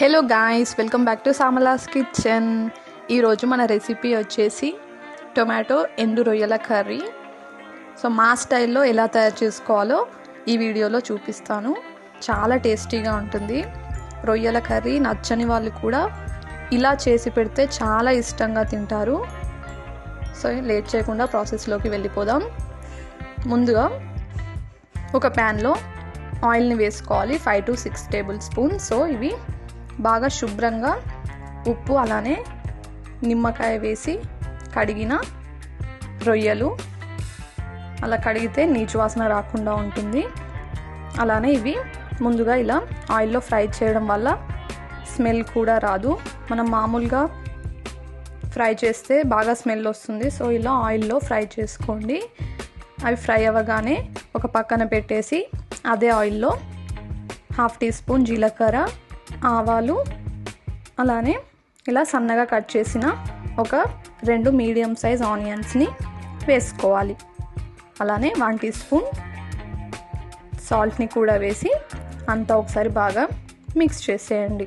Hello guys welcome back to Samala's kitchen ఈరోజు మన recipe వచ్చేసి టొమాటో ఎండు రొయ్యల కర్రీ. సో మా స్టైల్లో ఎలా తయారు చేసుకోవాలో ఈ వీడియోలో చూపిస్తాను. చాలా టేస్టీగా ఉంటుంది. రొయ్యల కర్రీ నచ్చని వాళ్ళు కూడా ఇలా చేసి పెడితే చాలా ఇష్టంగా తింటారు. సో లేట్ చేయకుండా ప్రాసెస్లోకి వెళ్ళిపోదాం. ముందుగా ఒక ప్యాన్లో ఆయిల్ని వేసుకోవాలి. Five to six tablespoon so ఇవి బాగా శుభ్రంగా ఉప్పు అలానే నిమ్మకాయ వేసి కడిగిన రొయ్యలు. అలా కడిగితే నీచు వాసన రాకుండా ఉంటుంది. అలానే ఇవి ముందుగా ఇలా ఆయిల్లో ఫ్రై చేయడం వల్ల స్మెల్ కూడా రాదు. మనం మామూలుగా ఫ్రై చేస్తే బాగా స్మెల్ వస్తుంది. సో ఇలా ఆయిల్లో ఫ్రై చేసుకోండి. అవి ఫ్రై అవ్వగానే ఒక పక్కన పెట్టేసి అదే ఆయిల్లో హాఫ్ టీ స్పూన్ జీలకర్ర ఆవాలు అలానే ఇలా సన్నగా కట్ చేసిన ఒక రెండు మీడియం సైజ్ ఆనియన్స్ని వేసుకోవాలి. అలానే వన్ టీ స్పూన్ సాల్ట్ని కూడా వేసి అంతా ఒకసారి బాగా మిక్స్ చేసేయండి.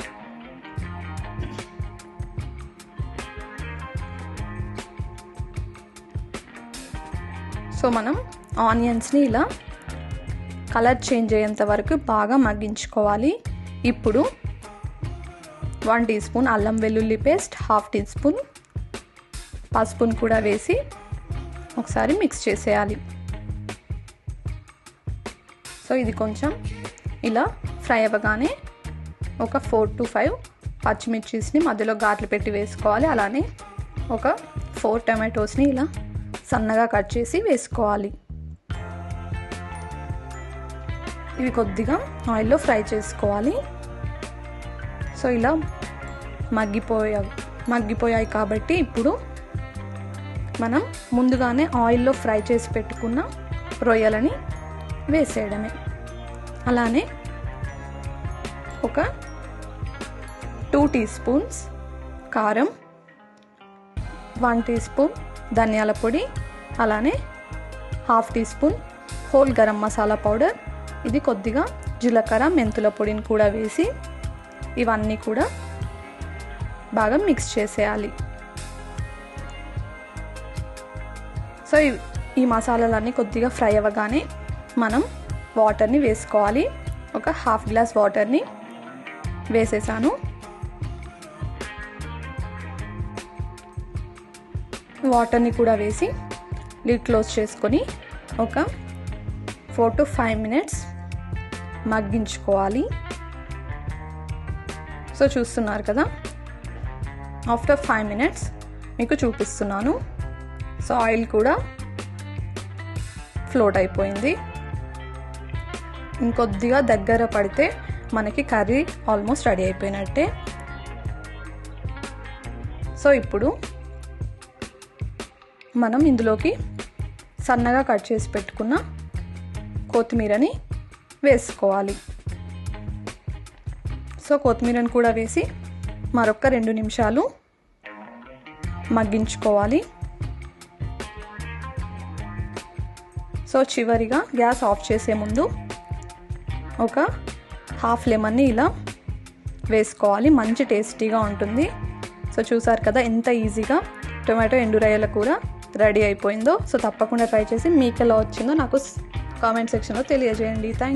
సో మనం ఆనియన్స్ని ఇలా కలర్ చేంజ్ అయ్యేంత వరకు బాగా మగ్గించుకోవాలి. ఇప్పుడు వన్ టీ స్పూన్ అల్లం వెల్లుల్లి పేస్ట్ హాఫ్ టీ స్పూన్ పసుపును కూడా వేసి ఒకసారి మిక్స్ చేసేయాలి. సో ఇది కొంచెం ఇలా ఫ్రై అవ్వగానే ఒక ఫోర్ టు ఫైవ్ పచ్చిమిర్చిస్ని మధ్యలో ఘాట్లు పెట్టి వేసుకోవాలి. అలానే ఒక ఫోర్ టమాటోస్ని ఇలా సన్నగా కట్ చేసి వేసుకోవాలి. ఇవి కొద్దిగా ఆయిల్లో ఫ్రై చేసుకోవాలి. సో ఇలా మగ్గిపోయా మగ్గిపోయాయి కాబట్టి ఇప్పుడు మనం ముందుగానే ఆయిల్లో ఫ్రై చేసి పెట్టుకున్న రొయ్యలని వేసేయడమే. అలానే ఒక టూ టీ స్పూన్స్ కారం వన్ టీ స్పూన్ ధనియాల పొడి అలానే half teaspoon whole garam masala powder ఇది కొద్దిగా జీలకర్ర మెంతుల పొడిని కూడా వేసి ఇవన్నీ కూడా బాగా మిక్స్ చేసేయాలి. సో ఈ మసాలాలన్నీ కొద్దిగా ఫ్రై అవ్వగానే మనం వాటర్ని వేసుకోవాలి. ఒక హాఫ్ గ్లాస్ వాటర్ని వేసేసాను. వాటర్ని కూడా వేసి లిడ్ క్లోజ్ చేసుకొని ఒక ఫోర్ టు ఫైవ్ మినిట్స్ మగ్గించుకోవాలి. సో చూస్తున్నారు కదా? ఆఫ్టర్ ఫైవ్ మినిట్స్ మీకు చూపిస్తున్నాను. సో ఆయిల్ కూడా ఫ్లోట్ అయిపోయింది. ఇంకొద్దిగా దగ్గర పడితే మనకి కర్రీ ఆల్మోస్ట్ రెడీ అయిపోయినట్టే. సో ఇప్పుడు మనం ఇందులోకి సన్నగా కట్ చేసి పెట్టుకున్న కొత్తిమీరని వేసుకోవాలి. సో కొత్తిమీరని కూడా వేసి మరొక రెండు నిమిషాలు మగ్గించుకోవాలి. సో చివరిగా గ్యాస్ ఆఫ్ చేసే ముందు ఒక హాఫ్ లెమన్ని ఇలా వేసుకోవాలి. మంచి టేస్టీగా ఉంటుంది. సో చూసారు కదా ఎంత ఈజీగా టొమాటో ఎండురాయల కూర రెడీ అయిపోయిందో. సో తప్పకుండా ట్రై చేసి మీకు ఎలా వచ్చిందో నాకు కామెంట్ సెక్షన్లో తెలియజేయండి. థ్యాంక్